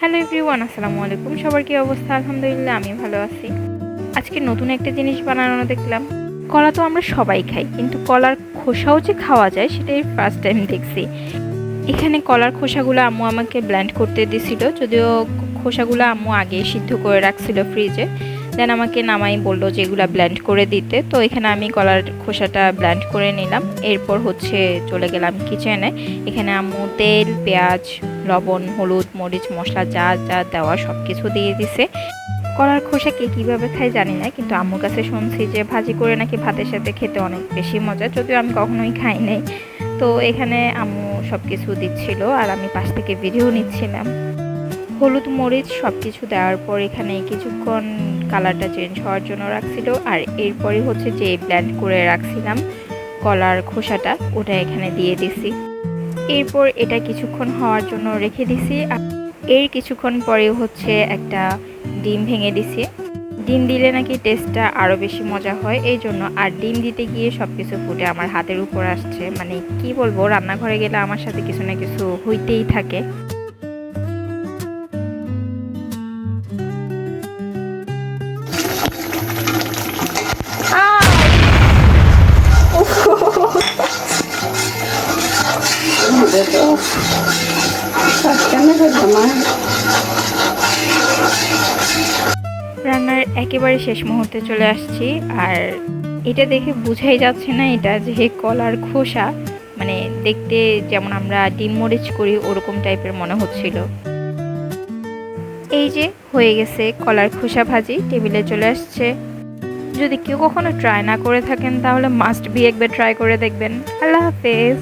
Hello everyone, আসসালামু আলাইকুম। সবার কি অবস্থা? আলহামদুলিল্লাহ, আমি ভালো আছি। আজকে নতুন একটা জিনিস বানানো দেখলাম। কলা তো আমরা সবাই খাই, কিন্তু কলার খোসাও যে খাওয়া যায়, সেটাই ফার্স্ট টাইম দেখছি। এখানে কলার খোসাগুলো আম্মু আমাকে ব্ল্যান্ড করতে দিছিল, যদিও খোসাগুলো আম্মু আগে সিদ্ধ করে রাখছিল ফ্রিজে দেন আমাকে নামাই বলল যে এগুলো ব্ল্যান্ড করে দিতে। তো এখানে আমি কলার খোসাটা ব্ল্যান্ড করে নিলাম। এরপর হচ্ছে চলে গেলাম কিচেনে এখানে আম্মু তেল, পেঁয়াজ লবণ, হলুদ, মরিচ, মশলা যা যা দেওয়া সব কিছু দিয়ে দিছে। কলার খোসা কে কীভাবে খায় জানি না, কিন্তু আম্মুর কাছে শুনছি যে ভাজি করে নাকি ভাতের সাথে খেতে অনেক বেশি মজা, যদিও আমি কখনোই খাই নাই। তো এখানে আম্মু সব কিছু দিচ্ছিল আর আমি পাশ থেকে ভিডিও নিচ্ছিলাম। হলুদ, মরিচ সব কিছু দেওয়ার পর এখানে কিছুক্ষণ কালারটা চেঞ্জ হওয়ার জন্য রাখছিল আর এরপরই হচ্ছে যে ব্ল্যান্ড করে রাখছিলাম কলার খোসাটা, ওটা এখানে দিয়ে দিছি। এরপর এটা কিছুক্ষণ হওয়ার জন্য রেখে দিছি। এর কিছুক্ষণ পরে হচ্ছে একটা ডিম ভেঙে দিছি। ডিম দিলে নাকি টেস্টটা আরও বেশি মজা হয়, এই জন্য আর ডিম দিতে গিয়ে সব কিছু ফুটে আমার হাতের উপর আসছে। মানে কি বলব, রান্নাঘরে গেলে আমার সাথে কিছু না কিছু হইতেই থাকে। রান্নার একেবারে শেষ মুহূর্তে চলে আসছি আর এটা দেখে বোঝাই যাচ্ছে না এটা যে কলার খোসা। মানে দেখতে যেমন আমরা ডিম মরিচ করি, ওরকম টাইপের মনে হচ্ছিল। এই যে হয়ে গেছে কলার খোসা ভাজি, টেবিলে চলে আসছে। যদি কেউ কখনো ট্রাই না করে থাকেন, তাহলে মাস্ট বি একবার ট্রাই করে দেখবেন। আল্লাহ হাফেজ।